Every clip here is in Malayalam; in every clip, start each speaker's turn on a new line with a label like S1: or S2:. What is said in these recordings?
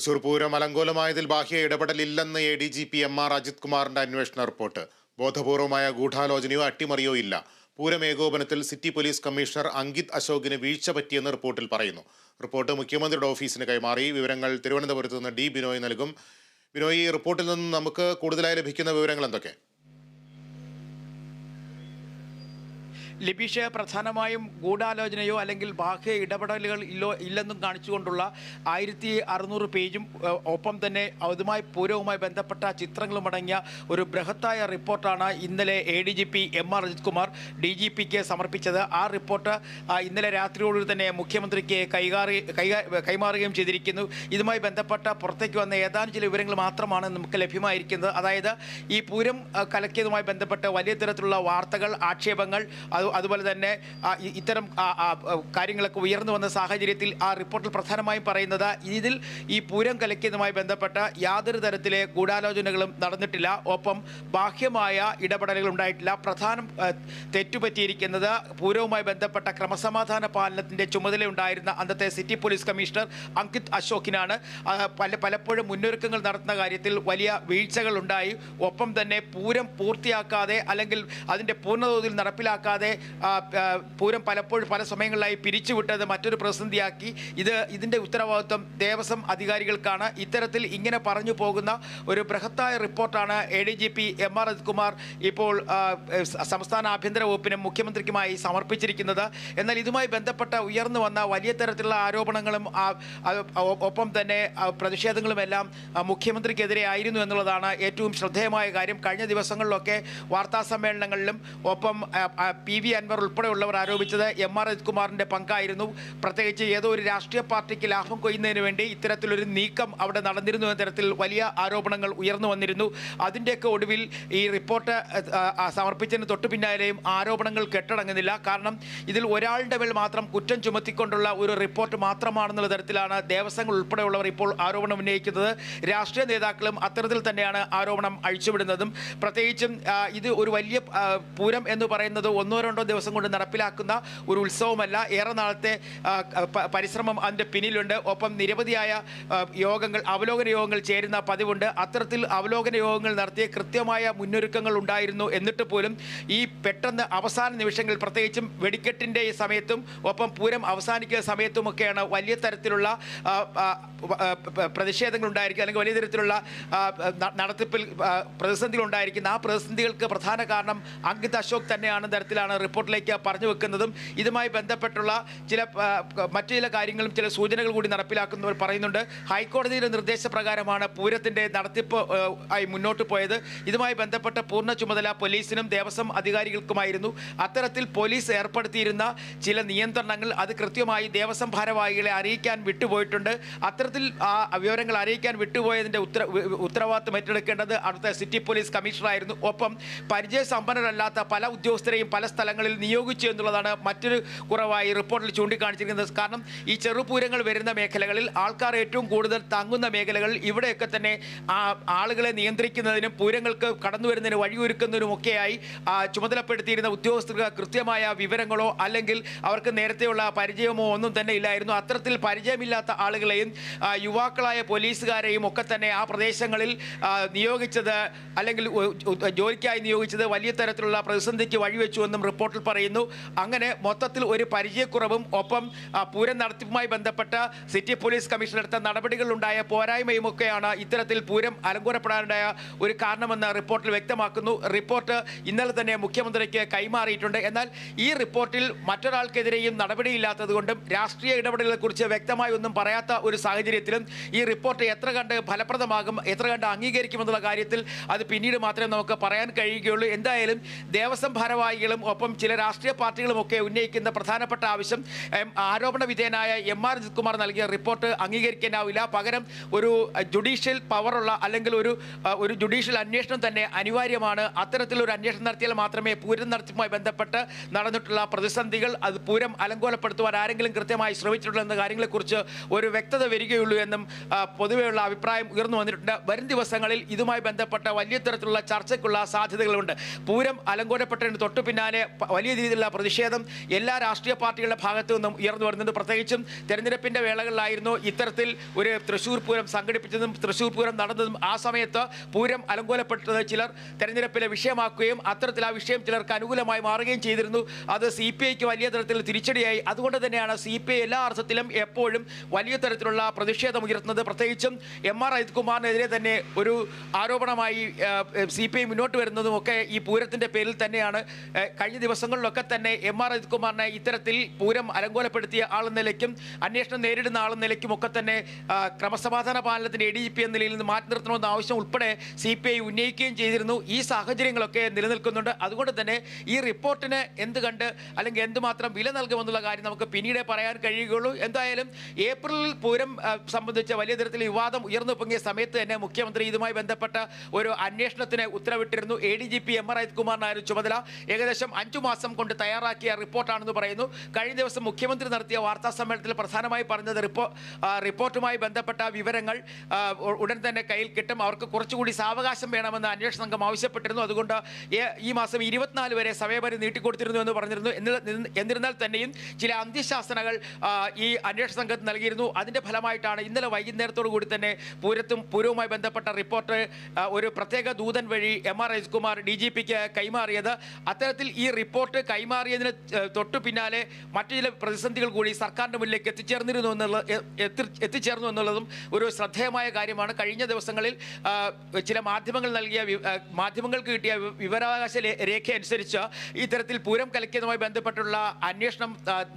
S1: തൃശൂർ പൂരം അലങ്കോലമായതിൽ ബാഹ്യ ഇടപെടലില്ലെന്ന് A D G P M R Ajith കുമാറിന്റെ അന്വേഷണ റിപ്പോർട്ട്. ബോധപൂർവമായ ഗൂഢാലോചനയോ അട്ടിമറിയോ ഇല്ല. പൂരം ഏകോപനത്തിൽ സിറ്റി പോലീസ് കമ്മീഷണർ അങ്കിത് അശോകിന് വീഴ്ച പറ്റിയെന്ന് റിപ്പോർട്ടിൽ പറയുന്നു. റിപ്പോർട്ട് മുഖ്യമന്ത്രിയുടെ ഓഫീസിന് കൈമാറി. വിവരങ്ങൾ തിരുവനന്തപുരത്ത് നിന്ന് ഡി ബിനോയ് നൽകും. ബിനോയ് ഈ റിപ്പോർട്ടിൽ നിന്ന് നമുക്ക് കൂടുതലായി ലഭിക്കുന്ന വിവരങ്ങൾ എന്തൊക്കെ?
S2: ലിബീഷ് പ്രധാനമായും ഗൂഢാലോചനയോ അല്ലെങ്കിൽ ബാഹ്യ ഇടപെടലുകൾ ഇല്ലോ ഇല്ലെന്നും കാണിച്ചുകൊണ്ടുള്ള ആയിരത്തി അറുന്നൂറ് പേജും ഒപ്പം തന്നെ അതുമായി പൂരവുമായി ബന്ധപ്പെട്ട ചിത്രങ്ങളും അടങ്ങിയ ഒരു ബൃഹത്തായ റിപ്പോർട്ടാണ് ഇന്നലെ A D G P M R Ajith Kumar D G പിക്ക് സമർപ്പിച്ചത്. ആ റിപ്പോർട്ട് ഇന്നലെ രാത്രിയോടുകൂടി തന്നെ മുഖ്യമന്ത്രിക്ക് കൈകാറി കൈമാറുകയും ചെയ്തിരിക്കുന്നു. ഇതുമായി ബന്ധപ്പെട്ട പുറത്തേക്ക് വന്ന ഏതാനും ചില വിവരങ്ങൾ മാത്രമാണ് നമുക്ക് ലഭ്യമായിരിക്കുന്നത്. അതായത് ഈ പൂരം കലക്കിയതുമായി ബന്ധപ്പെട്ട് വലിയ തരത്തിലുള്ള വാർത്തകൾ ആക്ഷേപങ്ങൾ അത് അതുപോലെ തന്നെ ഇത്തരം കാര്യങ്ങളൊക്കെ ഉയർന്നു വന്ന സാഹചര്യത്തിൽ ആ റിപ്പോർട്ടിൽ പ്രധാനമായും പറയുന്നത് ഇതിൽ ഈ പൂരം കലക്കിയതുമായി ബന്ധപ്പെട്ട യാതൊരു തരത്തിലെ ഗൂഢാലോചനകളും നടന്നിട്ടില്ല. ഒപ്പം ബാഹ്യമായ ഇടപെടലുകൾ ഉണ്ടായിട്ടില്ല. പ്രധാനം തെറ്റുപറ്റിയിരിക്കുന്നത് പൂരവുമായി ബന്ധപ്പെട്ട ക്രമസമാധാന പാലനത്തിന്റെ ചുമതലയുണ്ടായിരുന്ന അന്നത്തെ സിറ്റി പോലീസ് കമ്മീഷണർ അങ്കിത് അശോകിനാണ്. പല പലപ്പോഴും മുന്നൊരുക്കങ്ങൾ നടത്തുന്ന കാര്യത്തിൽ വലിയ വീഴ്ചകൾ ഉണ്ടായി ഒപ്പം തന്നെ പൂരം പൂർത്തിയാക്കാതെ അല്ലെങ്കിൽ അതിന്റെ പൂർണതോതിൽ നടപ്പിലാക്കാതെ പൂരം പലപ്പോഴും പല സമയങ്ങളിലായി പിരിച്ചുവിട്ടത് മറ്റൊരു പ്രതിസന്ധിയാക്കി. ഇത് ഇതിന്റെ ഉത്തരവാദിത്വം ദേവസ്വം അധികാരികൾക്കാണ്. ഇത്തരത്തിൽ ഇങ്ങനെ പറഞ്ഞു പോകുന്ന ഒരു ബൃഹത്തായ റിപ്പോർട്ടാണ് A D G P M R Ajithkumar ഇപ്പോൾ സംസ്ഥാന ആഭ്യന്തര വകുപ്പിനും മുഖ്യമന്ത്രിക്കുമായി സമർപ്പിച്ചിരിക്കുന്നത്. എന്നാൽ ഇതുമായി ബന്ധപ്പെട്ട ഉയർന്നു വന്ന വലിയ തരത്തിലുള്ള ആരോപണങ്ങളും ഒപ്പം തന്നെ പ്രതിഷേധങ്ങളുമെല്ലാം മുഖ്യമന്ത്രിക്കെതിരെ ആയിരുന്നു എന്നുള്ളതാണ് ഏറ്റവും ശ്രദ്ധേയമായ കാര്യം. കഴിഞ്ഞ ദിവസങ്ങളിലൊക്കെ വാർത്താ സമ്മേളനങ്ങളിലും ഒപ്പം പി ആ, പി അൻവർ ഉൾപ്പെടെയുള്ളവർ ആരോപിച്ചത് എം ആർ അജിത് കുമാറിന്റെ പങ്കായിരുന്നു. പ്രത്യേകിച്ച് ഏതോ ഒരു രാഷ്ട്രീയ പാർട്ടിക്ക് ലാഭം കൊയ്യുന്നതിന് വേണ്ടി ഇത്തരത്തിലൊരു നീക്കം അവിടെ നടന്നിരുന്നു എന്ന തരത്തിൽ വലിയ ആരോപണങ്ങൾ ഉയർന്നു വന്നിരുന്നു. അതിന്റെയൊക്കെ ഒടുവിൽ ഈ റിപ്പോർട്ട് സമർപ്പിച്ചതിന് തൊട്ടു പിന്നാലെയും ആരോപണങ്ങൾ കെട്ടടങ്ങുന്നില്ല. കാരണം ഇതിൽ ഒരാളുടെ മേൽ മാത്രം കുറ്റം ചുമത്തിക്കൊണ്ടുള്ള ഒരു റിപ്പോർട്ട് മാത്രമാണെന്നുള്ള തരത്തിലാണ് ദേവസ്വങ്ങൾ ഉൾപ്പെടെയുള്ളവർ ഇപ്പോൾ ആരോപണം ഉന്നയിക്കുന്നത്. രാഷ്ട്രീയ നേതാക്കളും അത്തരത്തിൽ തന്നെയാണ് ആരോപണം അഴിച്ചുവിടുന്നതും. പ്രത്യേകിച്ചും ഇത് ഒരു വലിയ പൂരം എന്ന് പറയുന്നത് ഒന്നോ രണ്ടോ ദിവസം കൊണ്ട് നടപ്പിലാക്കുന്ന ഒരു ഉത്സവമല്ല. ഏറെ നാളത്തെ പരിശ്രമം അതിന്റെ പിന്നിലുണ്ട്. ഒപ്പം നിരവധിയായ യോഗങ്ങൾ അവലോകന യോഗങ്ങൾ ചേരുന്ന പതിവുണ്ട്. അത്തരത്തിൽ അവലോകന യോഗങ്ങൾ നടത്തിയ കൃത്യമായ മുന്നൊരുക്കങ്ങൾ ഉണ്ടായിരുന്നു. എന്നിട്ട് പോലും ഈ പെട്ടെന്ന് അവസാന നിമിഷങ്ങളിൽ പ്രത്യേകിച്ചും വെടിക്കെട്ടിന്റെ സമയത്തും ഒപ്പം പൂരം അവസാനിക്കുന്ന സമയത്തുമൊക്കെയാണ് വലിയ തരത്തിലുള്ള പ്രതിഷേധങ്ങൾ ഉണ്ടായിരിക്കുക അല്ലെങ്കിൽ വലിയ തരത്തിലുള്ള നടത്തിപ്പിൽ പ്രതിസന്ധികൾ ഉണ്ടായിരിക്കുന്ന ആ പ്രതിസന്ധികൾക്ക് പ്രധാന കാരണം അങ്കിത് അശോക് തന്നെയാണ്. തരത്തിലാണ് റിപ്പോർട്ടിലേക്ക് പറഞ്ഞു വെക്കുന്നതും ഇതുമായി ബന്ധപ്പെട്ടുള്ള ചില മറ്റു ചില കാര്യങ്ങളും ചില സൂചനകൾ കൂടി നടപ്പിലാക്കുന്നവർ പറയുന്നുണ്ട്. ഹൈക്കോടതിയുടെ നിർദ്ദേശപ്രകാരമാണ് പൂരത്തിന്റെ നടത്തിപ്പ് ആയി മുന്നോട്ട് പോയത്. ഇതുമായി ബന്ധപ്പെട്ട പൂർണ ചുമതല പോലീസിനും ദേവസ്വം അധികാരികൾക്കുമായിരുന്നു. അത്തരത്തിൽ പോലീസ് ഏർപ്പെടുത്തിയിരുന്ന ചില നിയന്ത്രണങ്ങൾ അത് കൃത്യമായി ദേവസ്വം ഭാരവാഹികളെ അറിയിക്കാൻ വിട്ടുപോയിട്ടുണ്ട്. അത്തരത്തിൽ ആ വിവരങ്ങൾ അറിയിക്കാൻ വിട്ടുപോയതിന്റെ ഉത്തര ഉത്തരവാദിത്വം ഏറ്റെടുക്കേണ്ടത് അടുത്ത സിറ്റി പോലീസ് കമ്മീഷണറായിരുന്നു. ഒപ്പം പരിചയ പരിചയസമ്പന്നരല്ലാത്ത പല ഉദ്യോഗസ്ഥരെയും പല സ്ഥലങ്ങളിൽ നിയോഗിച്ചു എന്നുള്ളതാണ് മറ്റൊരു കുറവായി റിപ്പോർട്ടിൽ ചൂണ്ടിക്കാണിച്ചിരിക്കുന്നത്. കാരണം ഈ ചെറുപൂരങ്ങൾ വരുന്ന മേഖലകളിൽ ആൾക്കാർ ഏറ്റവും കൂടുതൽ തങ്ങുന്ന മേഖലകൾ ഇവിടെയൊക്കെ തന്നെ ആളുകളെ നിയന്ത്രിക്കുന്നതിനും പൂരങ്ങൾക്ക് കടന്നു വരുന്നതിന് വഴിയൊരുക്കുന്നതിനുമൊക്കെയായി ചുമതലപ്പെടുത്തിയിരുന്ന ഉദ്യോഗസ്ഥർക്ക് കൃത്യമായ വിവരങ്ങളോ അല്ലെങ്കിൽ അവർക്ക് നേരത്തെയുള്ള പരിചയമോ ഒന്നും തന്നെ ഇല്ലായിരുന്നു. അത്തരത്തിൽ പരിചയമില്ലാത്ത ആളുകളെയും യുവാക്കളായ പോലീസുകാരെയും ഒക്കെ തന്നെ ആ പ്രദേശങ്ങളിൽ നിയോഗിച്ചത് അല്ലെങ്കിൽ ജോലിക്കായി നിയോഗിച്ചത് വലിയ തരത്തിലുള്ള പ്രതിസന്ധിക്ക് വഴിവെച്ചു എന്നും റിപ്പോർട്ടിൽ പറയുന്നു. അങ്ങനെ മൊത്തത്തിൽ ഒരു പരിചയക്കുറവും ഒപ്പം പൂരം നടത്തിപ്പുമായി ബന്ധപ്പെട്ട സിറ്റി പോലീസ് കമ്മീഷൻ എടുത്ത നടപടികളിലുണ്ടായ പോരായ്മയും ഒക്കെയാണ് ഇത്തരത്തിൽ പൂരം അലങ്കോലപ്പെടാനുണ്ടായ ഒരു കാരണമെന്ന് റിപ്പോർട്ടിൽ വ്യക്തമാക്കുന്നു. റിപ്പോർട്ട് ഇന്നലെ തന്നെ മുഖ്യമന്ത്രിക്ക് കൈമാറിയിട്ടുണ്ട്. എന്നാൽ ഈ റിപ്പോർട്ടിൽ മറ്റൊരാൾക്കെതിരെയും നടപടിയില്ലാത്തതുകൊണ്ടും രാഷ്ട്രീയ ഇടപെടലുകളെക്കുറിച്ച് വ്യക്തമായി ഒന്നും പറയാത്ത ഒരു സാഹചര്യത്തിലും ഈ റിപ്പോർട്ട് എത്ര കണ്ട് ഫലപ്രദമാകും എത്ര കണ്ട് അംഗീകരിക്കുമെന്നുള്ള കാര്യത്തിൽ അത് പിന്നീട് മാത്രമേ നമുക്ക് പറയാൻ കഴിയുകയുള്ളൂ. എന്തായാലും ദേവസ്വം ഭാരവാഹികളും ഒപ്പം ചില രാഷ്ട്രീയ പാർട്ടികളുമൊക്കെ ഉന്നയിക്കുന്ന പ്രധാനപ്പെട്ട ആവശ്യം ആരോപണ വിധേയനായ എം ആർ അജിത് കുമാർ നൽകിയ റിപ്പോർട്ട് അംഗീകരിക്കാനാവില്ല. പകരം ഒരു ജുഡീഷ്യൽ പവറുള്ള അല്ലെങ്കിൽ ഒരു ഒരു ജുഡീഷ്യൽ അന്വേഷണം തന്നെ അനിവാര്യമാണ്. അത്തരത്തിലൊരു അന്വേഷണം നടത്തിയാൽ മാത്രമേ പൂരം നടത്തിപ്പുമായി ബന്ധപ്പെട്ട് നടന്നിട്ടുള്ള പ്രതിസന്ധികൾ അത് പൂരം അലങ്കോലപ്പെടുത്തുവാൻ ആരെങ്കിലും കൃത്യമായി ശ്രമിച്ചിട്ടുള്ള എന്ന കാര്യങ്ങളെക്കുറിച്ച് ഒരു വ്യക്തത വരികയുള്ളൂ എന്നും പൊതുവെയുള്ള അഭിപ്രായം ഉയർന്നു വന്നിട്ടുണ്ട്. വരും ദിവസങ്ങളിൽ ഇതുമായി ബന്ധപ്പെട്ട വലിയ തരത്തിലുള്ള ചർച്ചയ്ക്കുള്ള സാധ്യതകളുണ്ട്. പൂരം അലങ്കോലപ്പെട്ടതിന് തൊട്ടു പിന്നാലെ വലിയ രീതിയിലുള്ള പ്രതിഷേധം എല്ലാ രാഷ്ട്രീയ പാർട്ടികളുടെ ഭാഗത്തു നിന്നും ഉയർന്നു വരുന്നുണ്ട് പ്രത്യേകിച്ചും തെരഞ്ഞെടുപ്പിന്റെ വേളകളിലായിരുന്നു ഇത്തരത്തിൽ ഒരു തൃശ്ശൂർ പൂരം സംഘടിപ്പിച്ചതും തൃശ്ശൂർ പൂരം നടന്നതും. ആ സമയത്ത് പൂരം അലങ്കോലപ്പെട്ടത് ചിലർ തെരഞ്ഞെടുപ്പിലെ വിഷയമാക്കുകയും അത്തരത്തിൽ ആ വിഷയം ചിലർക്ക് അനുകൂലമായി മാറുകയും ചെയ്തിരുന്നു. അത് സി പി ഐക്ക് വലിയ തരത്തിൽ തിരിച്ചടിയായി. അതുകൊണ്ട് തന്നെയാണ് സി പി ഐ എല്ലാ അർത്ഥത്തിലും എപ്പോഴും വലിയ തരത്തിലുള്ള പ്രതിഷേധം ഉയർത്തുന്നത്. പ്രത്യേകിച്ചും എം ആർ അജിത്കുമാറിനെതിരെ തന്നെ ഒരു ആരോപണമായി സി പി ഐ മുന്നോട്ട് വരുന്നതും ഒക്കെ ഈ പൂരത്തിന്റെ പേരിൽ തന്നെയാണ്. കഴിഞ്ഞ കഴിഞ്ഞ ദിവസങ്ങളിലൊക്കെ തന്നെ എം ആർ അജിത് കുമാറിനെ ഇത്തരത്തിൽ പൂരം അലങ്കോലപ്പെടുത്തിയ ആളെന്ന നിലയ്ക്കും അന്വേഷണം നേരിടുന്ന ആളെന്ന നിലയ്ക്കും ഒക്കെ തന്നെ ക്രമസമാധാന പാലനത്തിന്റെ എ ഡി ജി പി എന്ന നിലയിൽ നിന്ന് മാറ്റി നിർത്തണമെന്ന ആവശ്യം ഉൾപ്പെടെ സി പി ഐ ഉന്നയിക്കുകയും ചെയ്തിരുന്നു. ഈ സാഹചര്യങ്ങളൊക്കെ നിലനിൽക്കുന്നുണ്ട്. അതുകൊണ്ട് തന്നെ ഈ റിപ്പോർട്ടിന് എന്ത് കണ്ട് അല്ലെങ്കിൽ എന്തുമാത്രം വില നൽകുമെന്നുള്ള കാര്യം നമുക്ക് പിന്നീടേ പറയാൻ കഴിയുകയുള്ളൂ. എന്തായാലും ഏപ്രിലിൽ പൂരം സംബന്ധിച്ച വലിയ തരത്തിൽ വിവാദം ഉയർന്നു പൊങ്ങിയ സമയത്ത് തന്നെ മുഖ്യമന്ത്രി ഇതുമായി ബന്ധപ്പെട്ട ഒരു അന്വേഷണത്തിന് ഉത്തരവിട്ടിരുന്നു. A D G P M R Ajith കുമാറിനായിരുന്നു ചുമതല. ഏകദേശം അഞ്ചു മാസം കൊണ്ട് തയ്യാറാക്കിയ റിപ്പോർട്ടാണെന്ന് പറയുന്നു. കഴിഞ്ഞ ദിവസം മുഖ്യമന്ത്രി നടത്തിയ വാർത്താ സമ്മേളനത്തിൽ പ്രധാനമായി പറഞ്ഞത് റിപ്പോ റിപ്പോർട്ടുമായി ബന്ധപ്പെട്ട വിവരങ്ങൾ ഉടൻ തന്നെ കയ്യിൽ കിട്ടും. അവർക്ക് കുറച്ചുകൂടി സാവകാശം വേണമെന്ന് അന്വേഷണ സംഘം ആവശ്യപ്പെട്ടിരുന്നു. അതുകൊണ്ട് ഈ മാസം ഇരുപത്തിനാല് വരെ സമയപരി നീട്ടിക്കൊടുത്തിരുന്നു എന്ന് പറഞ്ഞിരുന്നു. എന്നി- എന്നി- എന്നിരുന്നാൽ തന്നെയും ചില അന്ത്യശാസനകൾ ഈ അന്വേഷണ സംഘത്തിന് നൽകിയിരുന്നു. അതിന്റെ ഫലമായിട്ടാണ് ഇന്നലെ വൈകുന്നേരത്തോടു കൂടി തന്നെ പൂരത്തും പൂരവുമായി ബന്ധപ്പെട്ട റിപ്പോർട്ട് ഒരു പ്രത്യേക ദൂതൻ വഴി M R Rajikumar D G പിക്ക് കൈമാറിയത്. അത്തരത്തിൽ ഈ റിപ്പോർട്ട് കൈമാറിയതിന് ഏ, തൊട്ടു പിന്നാലെ മറ്റു ചില പ്രതിസന്ധികൾ കൂടി സർക്കാരിന്റെ മുന്നിലേക്ക് എത്തിച്ചേർന്നിരുന്നു എന്നുള്ള എത്തിച്ചേർന്നു എന്നുള്ളതും ഒരു ശ്രദ്ധേയമായ കാര്യമാണ്. കഴിഞ്ഞ ദിവസങ്ങളിൽ ചില മാധ്യമങ്ങൾ നൽകിയ മാധ്യമങ്ങൾക്ക് കിട്ടിയ വിവരാവകാശ രേഖ അനുസരിച്ച് ഇത്തരത്തിൽ പൂരം കലക്കിയതുമായി ബന്ധപ്പെട്ടുള്ള അന്വേഷണം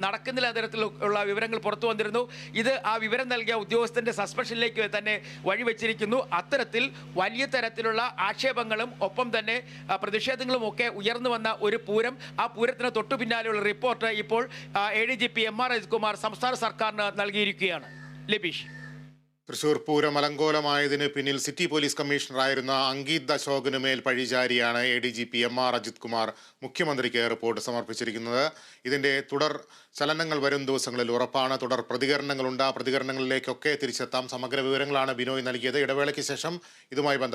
S2: നടക്കുന്നില്ല തരത്തിലുള്ള വിവരങ്ങൾ പുറത്തു വന്നിരുന്നു. ഇത് ആ വിവരം നൽകിയ ഉദ്യോഗസ്ഥന്റെ സസ്പെൻഷനിലേക്ക് തന്നെ വഴിവെച്ചിരിക്കുന്നു. അത്തരത്തിൽ വലിയ തരത്തിലുള്ള ആക്ഷേപങ്ങളും ഒപ്പം തന്നെ പ്രതിഷേധങ്ങളും ഒക്കെ ഉയർന്നു വന്ന ഒരു പൂരം ആ പൂരത്തിന് തൊട്ടു പിന്നാലെയുള്ള റിപ്പോർട്ട് ഇപ്പോൾ A D G P M R Ajithkumar സംസ്ഥാന സർക്കാരിന് നൽകിയിരിക്കുകയാണ്. ലബീഷ്.
S1: തൃശൂർ പൂരം അലങ്കോലമായതിന് പിന്നിൽ സിറ്റി പോലീസ് കമ്മീഷണറായിരുന്ന അങ്കീത് അശോകന് മേൽ പഴിചാരിയാണ് A D G P M R Ajith Kumar മുഖ്യമന്ത്രിക്ക് റിപ്പോർട്ട് സമർപ്പിച്ചിരിക്കുന്നത്. ഇതിന്റെ തുടർ ചലനങ്ങൾ വരും ദിവസങ്ങളിൽ ഉറപ്പാണ്. തുടർ പ്രതികരണങ്ങളുണ്ട്. ആ പ്രതികരണങ്ങളിലേക്കൊക്കെ തിരിച്ചെത്താം. സമഗ്ര വിവരങ്ങളാണ് ബിനോയ് നൽകിയത്. ഇടവേളയ്ക്ക് ശേഷം ഇതുമായി ബന്ധപ്പെട്ട്